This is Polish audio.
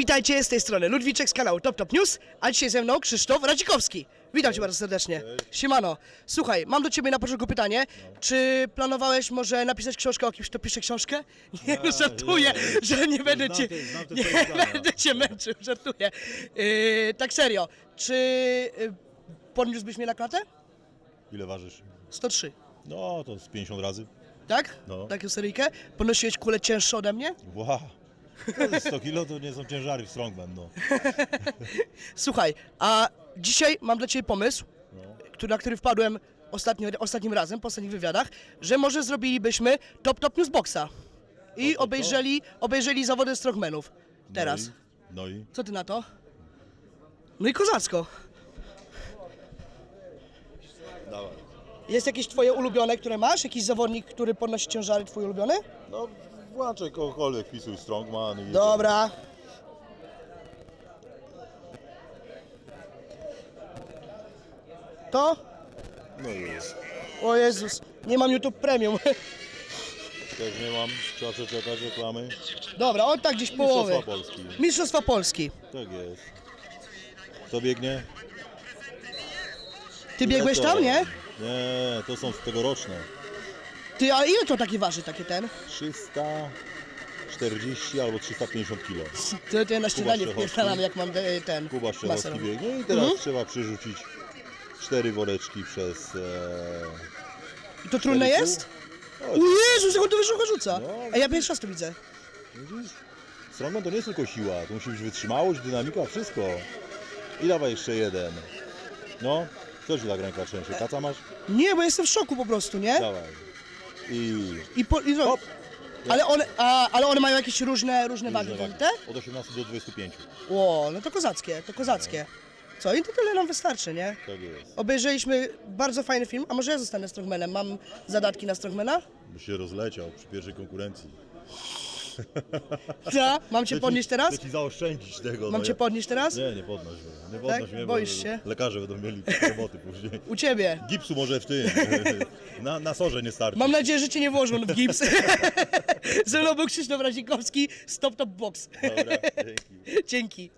Witajcie z tej strony Ludwiczek z kanału Top Top News, a dzisiaj ze mną Krzysztof Radzikowski. Witam Cię bardzo serdecznie. Siemano. Słuchaj, mam do Ciebie na początku pytanie. Czy planowałeś może napisać książkę o kimś, kto pisze książkę? Nie, no żartuję, że nie będę Cię, nie będę Cię męczył, żartuję. Yy, tak serio, czy yy, podniósłbyś mnie na klatę? Ile ważysz? 103. No, to z 50 razy. Tak? No. Taką seryjkę? Podnosiłeś kulę cięższe ode mnie? Wow. To jest 100 kilo to nie są ciężary w strongman, no. Słuchaj, a dzisiaj mam dla Ciebie pomysł, który, na który wpadłem ostatnio, ostatnim razem, po ostatnich wywiadach, że może zrobilibyśmy Top Top News Boxa i top. obejrzeli, obejrzeli zawody strongmanów. Teraz. No i, no i Co Ty na to? No i kozacko. dawaj. Jest jakieś Twoje ulubione, które masz? Jakiś zawodnik, który podnosi ciężary, Twój ulubiony? No, włączaj kogokolwiek, wpisuj strongman i... Dobra. To? No i jest. O Jezus, nie mam YouTube Premium. Też nie mam, trzeba przeczekać reklamy. Dobra, on tak gdzieś połowy. Mistrzostwa Polski. Mistrzostwa Polski. Tak jest. Kto biegnie? Ty biegłeś to- tam, nie? Nie, to są tegoroczne. Ty, ale ile to takie waży, takie ten? 340 albo 350 kilo. To, to ja na śniadanie Szczechowski. wpierdalam, jak mam e, ten Kuba robić. biegnie i teraz Mhm. trzeba przerzucić cztery woreczki przez... E... I to trudne cztery jest? pół. O Chodź, Jezus, jak on to wysoko rzuca! No. A ja pierwszy raz to widzę. widzisz? Strongman to nie jest tylko siła, to musi być wytrzymałość, dynamika, wszystko. I dawaj jeszcze jeden. No, co ci tak ręka trzęsie? Kaca masz? Nie, bo jestem w szoku po prostu, nie? Dawaj. I... I, po, i Hop! ale, one, a, ale one mają jakieś różne, różne wagi, Różne wagi. te? Od 18 do 25. O, no to kozackie, to kozackie. Co, i to tyle nam wystarczy, nie? Tak jest. Obejrzeliśmy bardzo fajny film, a może ja zostanę strongmanem? Mam zadatki na strongmana? By się rozleciał przy pierwszej konkurencji. Ja? Mam cię podnieść teraz? Chcę ci zaoszczędzić tego. Mam no cię ja- podnieść teraz? Nie, nie podnoś mnie. Nie Tak? podnoś mnie, Boisz bo się? lekarze będą mieli roboty później. U ciebie. Gipsu może w tym. Na, na sorze nie starczy. Mam nadzieję, że cię nie włożą w gips. Ze mną był Krzysztof Razikowski, Stop Top Box. Dobra, dzięki. Dzięki.